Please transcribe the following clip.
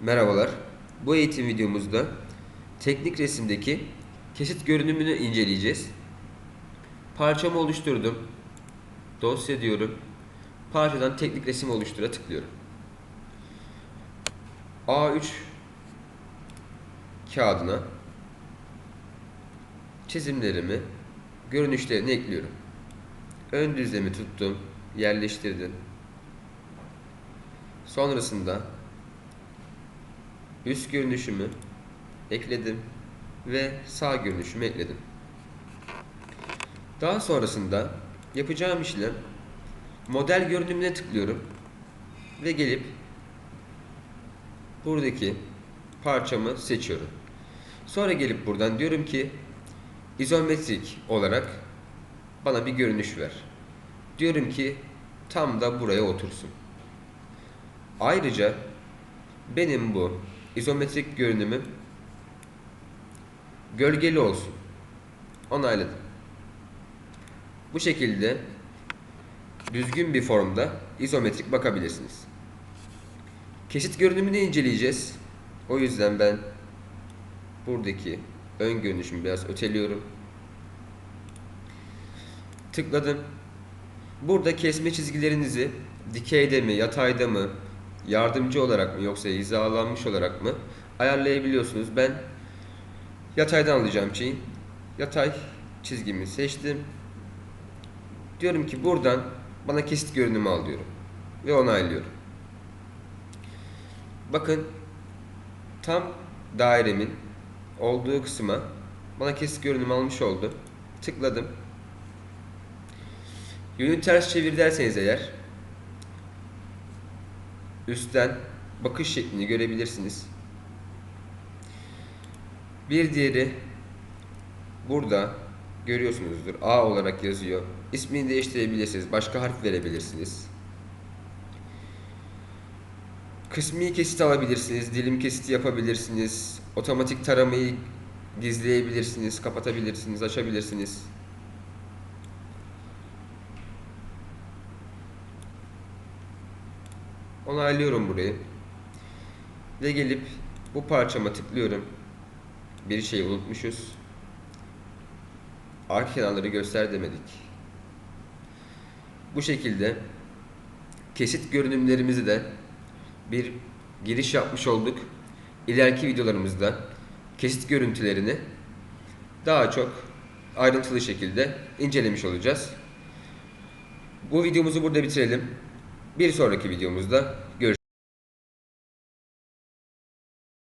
Merhabalar. Bu eğitim videomuzda teknik resimdeki kesit görünümünü inceleyeceğiz. Parçamı oluşturdum. Dosya diyorum. Parçadan teknik resim oluştura tıklıyorum. A3 kağıdına çizimlerimi, görünüşlerini ekliyorum. Ön düzlemi tuttum, yerleştirdim. Sonrasında üst görünüşümü ekledim ve sağ görünüşümü ekledim. Daha sonrasında yapacağım işlem model görünümüne tıklıyorum ve gelip buradaki parçamı seçiyorum. Sonra gelip buradan diyorum ki izometrik olarak bana bir görünüş ver. Diyorum ki tam da buraya otursun. Ayrıca benim bu izometrik görünümüm gölgeli olsun. Onayladım. Bu şekilde düzgün bir formda izometrik bakabilirsiniz. Kesit görünümünü inceleyeceğiz. O yüzden ben buradaki ön görünüşümü biraz öteliyorum. Tıkladım. Burada kesme çizgilerinizi dikeyde mi, yatayda mı, yardımcı olarak mı yoksa hizalanmış olarak mı ayarlayabiliyorsunuz. Ben yataydan alacağım şeyi. Yatay çizgimi seçtim. Diyorum ki buradan bana kesit görünümü al diyorum. Ve onaylıyorum. Bakın tam dairemin olduğu kısma bana kesit görünüm almış oldu. Tıkladım. Yönü ters çevir derseniz eğer üstten bakış şeklini görebilirsiniz. Bir diğeri burada görüyorsunuzdur. A olarak yazıyor. İsmini değiştirebilirsiniz. Başka harf verebilirsiniz. Kısmi kesit alabilirsiniz. Dilim kesiti yapabilirsiniz. Otomatik taramayı gizleyebilirsiniz. Kapatabilirsiniz. Açabilirsiniz. Onaylıyorum burayı. Ve gelip bu parçama tıklıyorum. Bir şey unutmuşuz. Arka kenarları göster demedik. Bu şekilde kesit görünümlerimizi de bir giriş yapmış olduk. İleriki videolarımızda kesit görüntülerini daha çok ayrıntılı şekilde incelemiş olacağız. Bu videomuzu burada bitirelim. Bir sonraki videomuzda görüşürüz.